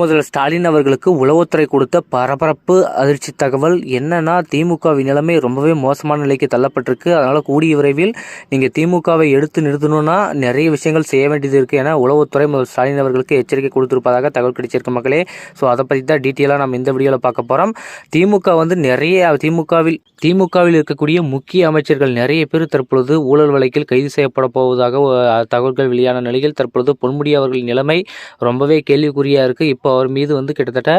முதல்வர் ஸ்டாலின் அவர்களுக்கு உளவுத்துறை கொடுத்த பரபரப்பு அதிர்ச்சி தகவல் என்னன்னா திமுகவின் நிலைமை ரொம்பவே மோசமான நிலைக்கு தள்ளப்பட்டிருக்கு. அதனால கூடிய விரைவில் நீங்க திமுகவை எடுத்து நிறுத்தணும்னா நிறைய விஷயங்கள் செய்ய வேண்டியது இருக்கு. என உளவுத்துறை முதல்வர் ஸ்டாலின் அவர்களுக்கு எச்சரிக்கை கொடுத்திருப்பதாக தகவல் கிடைச்சிருக்கு மக்களே. ஸோ அதை பற்றி தான் டீட்டெயிலாக நம்ம இந்த வீடியோவில் பார்க்க போகிறோம் திமுக வந்து நிறைய திமுகவில் திமுகவில் இருக்கக்கூடிய முக்கிய அமைச்சர்கள் நிறைய பேர் தற்பொழுது ஊழல் வழக்கில் கைது செய்யப்பட போவதாக தகவல்கள் வெளியான நிலையில் தற்பொழுது பொன்முடி அவர்களின் நிலைமை ரொம்பவே கேள்விக்குறியாக இருக்குது இப்போ அவர் மீது வந்து கிட்டத்தட்ட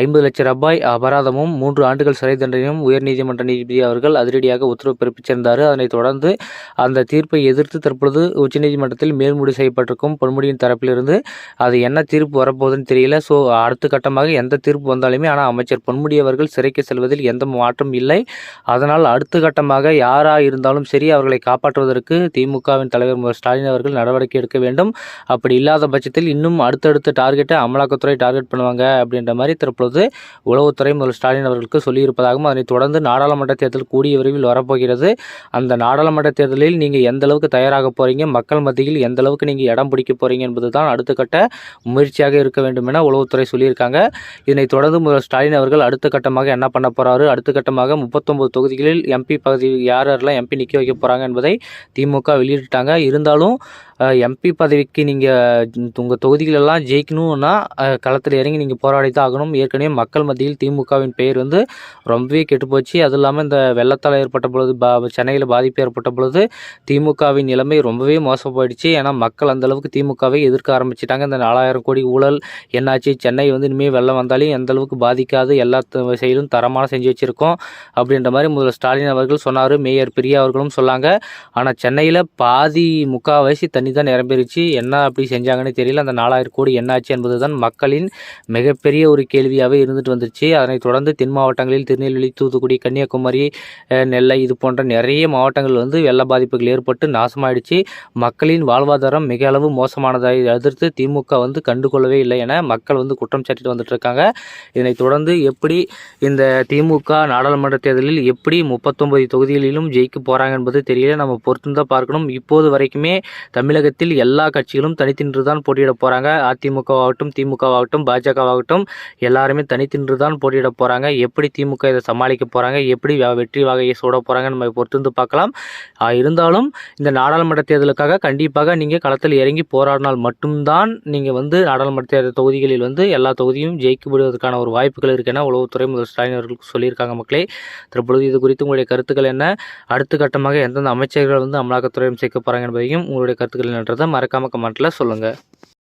ஐம்பது லட்சம் ரூபாய் அபராதமும் மூன்று ஆண்டுகள் சிறை தண்டனையும் உயர்நீதிமன்ற நீதிபதி அவர்கள் அதிரடியாக உத்தரவு பிறப்பிச்சிருந்தார். அதனைத் தொடர்ந்து அந்த தீர்ப்பை எதிர்த்து தற்பொழுது உச்சநீதிமன்றத்தில் மேல்முடி செய்யப்பட்டிருக்கும் பொன்முடியின் தரப்பிலிருந்து அது என்ன தீர்ப்பு வரப்போகுதுன்னு தெரியல. ஸோ அடுத்த கட்டமாக எந்த தீர்ப்பு வந்தாலுமே ஆனால் அமைச்சர் பொன்முடி அவர்கள் சிறைக்கு செல்வதில் எந்த மாற்றம் இல்லை. அதனால் அடுத்த கட்டமாக யாராக இருந்தாலும் சரி அவர்களை காப்பாற்றுவதற்கு திமுகவின் தலைவர் மு. ஸ்டாலின் அவர்கள் நடவடிக்கை எடுக்க வேண்டும். அப்படி இல்லாத பட்சத்தில் இன்னும் அடுத்தடுத்த டார்கெட்டை அமலாக்கத்துறை டார்கெட் பண்ணுவாங்க அப்படின்ற மாதிரி தற்பொழுது உளவுத்துறை முதல் ஸ்டாலின் அவர்களுக்கு சொல்லியிருப்பதாகவும் அதனைத் தொடர்ந்து நாடாளுமன்ற தேர்தல் கூடிய விரைவில் வரப்போகிறது. அந்த நாடாளுமன்ற தேர்தலில் நீங்கள் எந்த அளவுக்கு தயாராக போறீங்க மக்கள் மத்தியில் எந்த அளவுக்கு நீங்கள் இடம் பிடிக்க போகிறீங்க என்பது தான் அடுத்த கட்ட முயற்சியாக இருக்க வேண்டும் என உளவுத்துறை சொல்லியிருக்காங்க. இதனைத் தொடர்ந்து முதல்வர் ஸ்டாலின் அவர்கள் அடுத்த கட்டமாக என்ன பண்ண போகிறாரு அடுத்த கட்டமாக முப்பத்தொம்பது தொகுதிகளில் எம்பி பகுதி யார் யாரெல்லாம் எம்பி நிற்க வைக்க போகிறாங்க என்பதை திமுக வெளியிட்டாங்க. இருந்தாலும் எம்பி பதவிக்கு நீங்கள் உங்கள் தொகுதிகளெல்லாம் ஜெயிக்கணும்னா களத்தில் இறங்கி நீங்கள் போராடி தான் ஆகணும். ஏற்கனவே மக்கள் மத்தியில் திமுகவின் பெயர் வந்து ரொம்பவே கெட்டுப்போச்சு. அதுவும் இல்லாமல் இந்த வெள்ளத்தால் ஏற்பட்ட பொழுது பா சென்னையில் பாதிப்பு ஏற்பட்ட பொழுது திமுகவின் நிலைமை ரொம்பவே மோசம் போயிடுச்சு ஏன்னா மக்கள் அந்தளவுக்கு திமுகவை எதிர்க்க ஆரம்பிச்சிட்டாங்க. இந்த நாலாயிரம் கோடி ஊழல் என்னாச்சு? சென்னை வந்து இனிமேல் வெள்ளம் வந்தாலும் எந்த அளவுக்கு பாதிக்காது? எல்லா செயலும் தரமான செஞ்சு வச்சுருக்கோம். அப்படின்ற மாதிரி முதல்வர் ஸ்டாலின் அவர்கள் சொன்னார். மேயர் பிரியா அவர்களும் சொன்னாங்க. ஆனால் சென்னையில் பாதி முக்கால்வாசி தண்ணி தான் நிரம்பிருச்சு. என்ன அப்படி செஞ்சாங்கன்னு தெரியல. அந்த நாலாயிரம் கோடி என்னாச்சு என்பது தான் மக்களின் மிகப்பெரிய ஒரு கேள்வியாகவே இருந்துட்டு வந்துருச்சு. அதனைத் தொடர்ந்து தென் மாவட்டங்களில் திருநெல்வேலி தூத்துக்குடி கன்னியாகுமரி நெல்லை இது போன்ற நிறைய மாவட்டங்கள் வந்து வெள்ள பாதிப்புகள் ஏற்பட்டு நாசமாயிடுச்சு. மக்களின் வாழ்வாதாரம் மிக அளவு மோசமானதை எதிர்த்து திமுக வந்து கண்டுகொள்ளவே இல்லை என மக்கள் வந்து குற்றம் சாட்டிட்டு வந்துட்டு இருக்காங்க இதனைத் தொடர்ந்து எப்படி இந்த திமுக நாடாளுமன்ற தேர்தலில் எப்படி முப்பத்தொன்பது தொகுதிகளிலும் ஜெயிக்க போகிறாங்க என்பது தெரியல. நம்ம பொறுத்து தான் பார்க்கணும். இப்போது வரைக்குமே தமிழகத்தில் எல்லா கட்சிகளும் தனித்தின்று தான் போட்டியிட போகிறாங்க அதிமுகவாகட்டும் திமுகவாகட்டும் பாஜகவாகட்டும் எல்லாருமே தனித்தின்று தான் போட்டியிட போகிறாங்க எப்படி திமுக இதை சமாளிக்க போகிறாங்க எப்படி வெற்றி வகையை சூட போகிறாங்க நம்ம பொறுத்து வந்து பார்க்கலாம். இருந்தாலும் இந்த நாடாளுமன்ற தேர்தலுக்காக கண்டிப்பாக நீங்கள் களத்தில் இறங்கி போராடினால் மட்டும்தான் நீங்கள் வந்து நாடாளுமன்ற தேர்தல் தொகுதிகளில் வந்து எல்லா தொகுதியும் ஜெயிக்கப்படுவதற்கான ஒரு வாய்ப்புகள் இருக்குன்னா உளவுத்துறை முதல் ஸ்டாலின் அவர்களுக்கு சொல்லியிருக்காங்க மக்களே. தற்பொழுது இது குறித்து உங்களுடைய கருத்துக்கள் என்ன? அடுத்த கட்டமாக எந்தெந்த அமைச்சர்கள் வந்து அமலாக்கத்துறையும் சேர்க்க போகிறாங்க என்பதையும் உங்களுடைய கருத்துக்கள் என்னன்றதை மறக்காம கமெண்ட்டில் சொல்லுங்கள்